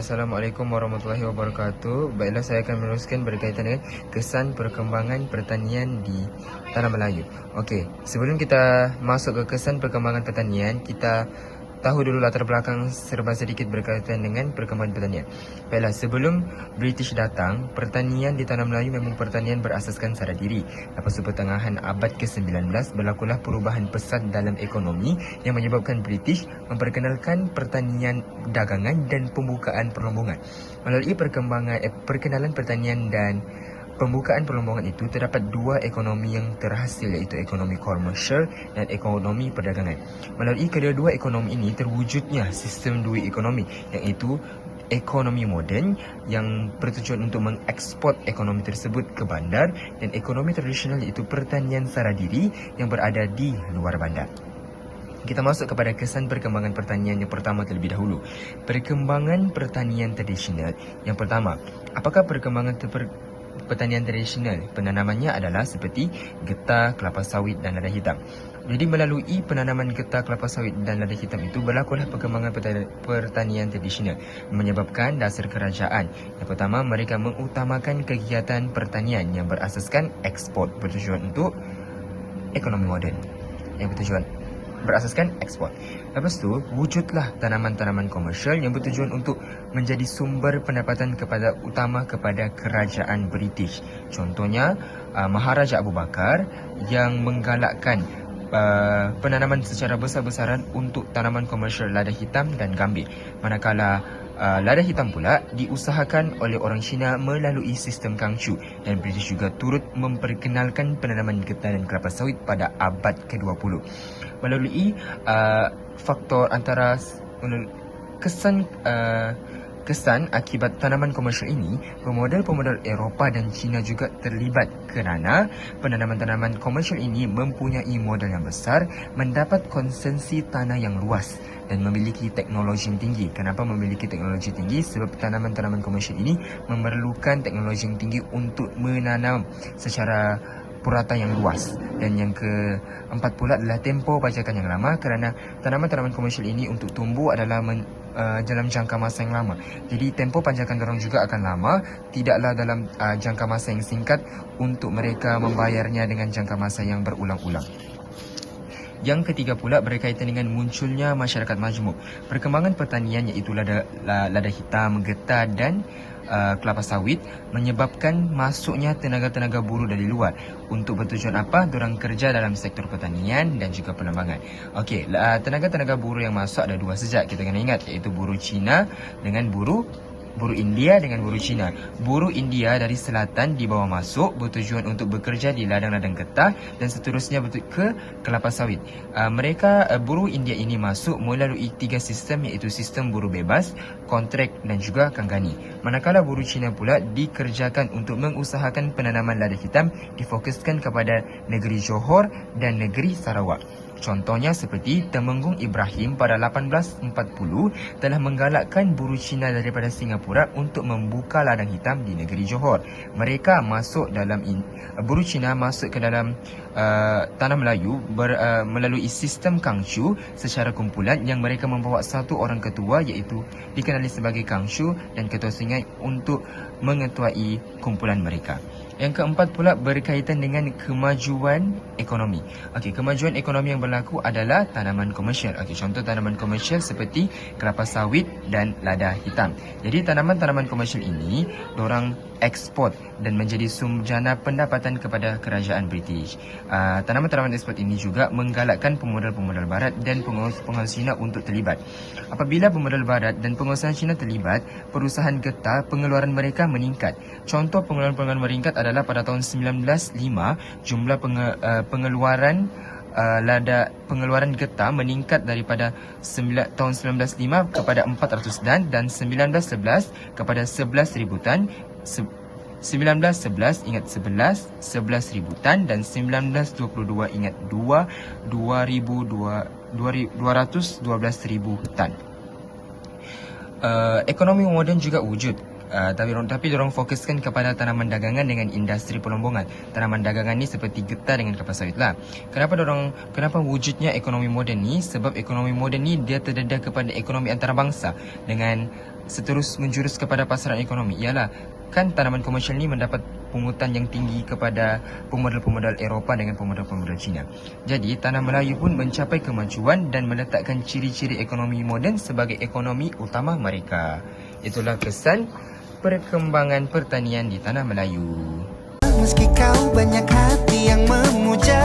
Assalamualaikum warahmatullahi wabarakatuh. Baiklah saya akan meneruskan berkaitan dengan kesan perkembangan pertanian di Tanah Melayu. Okey, sebelum kita masuk ke kesan perkembangan pertanian, kita tahu dulu latar belakang serba sedikit berkaitan dengan perkembangan pertanian. Baiklah, sebelum British datang, pertanian di Tanah Melayu memang pertanian berasaskan sara diri. Lepas tu pertengahan abad ke-19 berlakulah perubahan pesat dalam ekonomi yang menyebabkan British memperkenalkan pertanian dagangan dan pembukaan perlombongan. Melalui perkembangan eh, perkenalan pertanian dan pembukaan perlombongan itu terdapat dua ekonomi yang terhasil iaitu ekonomi komersial dan ekonomi perdagangan. Melalui kedua-dua ekonomi ini terwujudnya sistem duit ekonomi iaitu ekonomi moden yang bertujuan untuk mengekspor ekonomi tersebut ke bandar dan ekonomi tradisional iaitu pertanian sara diri yang berada di luar bandar. Kita masuk kepada kesan perkembangan pertanian yang pertama terlebih dahulu. Perkembangan pertanian tradisional. Yang pertama, apakah perkembangan ter- pertanian tradisional. Penanamannya adalah seperti getah, kelapa sawit dan lada hitam. Jadi melalui penanaman getah, kelapa sawit dan lada hitam itu berlakulah perkembangan pertanian tradisional menyebabkan dasar kerajaan. Yang pertama, mereka mengutamakan kegiatan pertanian yang berasaskan ekspor bertujuan untuk ekonomi moden. Yang bertujuan berasaskan ekspor. Lepas tu, wujudlah tanaman-tanaman komersial yang bertujuan untuk menjadi sumber pendapatan kepada utama kepada kerajaan British. Contohnya, uh, Maharaja Abu Bakar yang menggalakkan uh, penanaman secara besar-besaran untuk tanaman komersial lada hitam dan gambir. Manakala uh, lada hitam pula diusahakan oleh orang Cina melalui sistem Kangchu dan British juga turut memperkenalkan penanaman getah dan kelapa sawit pada abad ke-20 melalui uh, faktor antara kesan uh, kesan akibat tanaman komersial ini, pemodal-pemodal Eropah dan China juga terlibat kerana penanaman-tanaman komersial ini mempunyai modal yang besar, mendapat konsensi tanah yang luas dan memiliki teknologi yang tinggi. Kenapa memiliki teknologi tinggi? Sebab tanaman-tanaman komersial ini memerlukan teknologi yang tinggi untuk menanam secara purata yang luas dan yang keempat pula adalah tempoh pajakan yang lama kerana tanaman-tanaman komersial ini untuk tumbuh adalah men, uh, dalam jangka masa yang lama. Jadi tempoh pajakan dorang juga akan lama, tidaklah dalam uh, jangka masa yang singkat untuk mereka membayarnya dengan jangka masa yang berulang-ulang. Yang ketiga pula berkaitan dengan munculnya masyarakat majmuk. Perkembangan pertanian iaitu lada, lada hitam, getah dan uh, kelapa sawit menyebabkan masuknya tenaga-tenaga buruh dari luar untuk bertujuan apa? Diorang kerja dalam sektor pertanian dan juga penambangan. Okey, uh, tenaga-tenaga buruh yang masuk ada dua sejak kita kena ingat iaitu buruh Cina dengan buruh buruh India dengan buruh Cina. Buruh India dari selatan dibawa masuk bertujuan untuk bekerja di ladang-ladang getah dan seterusnya ke kelapa sawit. Uh, mereka uh, buruh India ini masuk melalui tiga sistem iaitu sistem buruh bebas, kontrak dan juga kanggani. Manakala buruh Cina pula dikerjakan untuk mengusahakan penanaman lada hitam difokuskan kepada negeri Johor dan negeri Sarawak. Contohnya seperti Temenggung Ibrahim pada 1840 telah menggalakkan buruh Cina daripada Singapura untuk membuka ladang hitam di negeri Johor. Mereka masuk dalam in, buruh Cina masuk ke dalam uh, tanah Melayu ber, uh, melalui sistem Kangchu secara kumpulan yang mereka membawa satu orang ketua iaitu dikenali sebagai Kangchu dan ketua sungai untuk mengetuai kumpulan mereka. Yang keempat pula berkaitan dengan kemajuan ekonomi. Okey, kemajuan ekonomi yang berlaku adalah tanaman komersial. Okey, contoh tanaman komersial seperti kelapa sawit dan lada hitam. Jadi tanaman-tanaman komersial ini, orang ekspor dan menjadi sumjana pendapatan kepada kerajaan British. Uh, tanaman-tanaman ekspor ini juga menggalakkan pemodal-pemodal barat dan pengusaha Cina untuk terlibat. Apabila pemodal barat dan pengusaha Cina terlibat, perusahaan getah pengeluaran mereka meningkat. Contoh pengeluaran-pengeluaran meningkat adalah pada tahun 1905 jumlah penge, uh, pengeluaran Uh, lada pengeluaran getah meningkat daripada sembilan, tahun 1905 kepada 400 dan dan 1911 kepada 11,000 tan 1911 ingat 11 11 ribu tan dan 1922 ingat 2 212 ribu tan. Uh, ekonomi moden juga wujud Uh, tapi tapi orang fokuskan kepada tanaman dagangan dengan industri pelombongan. Tanaman dagangan ni seperti getah dengan kelapa sawit lah. Kenapa orang kenapa wujudnya ekonomi moden ni? Sebab ekonomi moden ni dia terdedah kepada ekonomi antarabangsa dengan seterus menjurus kepada pasaran ekonomi. Ialah kan tanaman komersial ni mendapat pungutan yang tinggi kepada pemodal-pemodal Eropah dengan pemodal-pemodal Cina. Jadi tanah Melayu pun mencapai kemajuan dan meletakkan ciri-ciri ekonomi moden sebagai ekonomi utama mereka. Itulah kesan perkembangan pertanian di tanah Melayu. Meski kau banyak hati yang memuja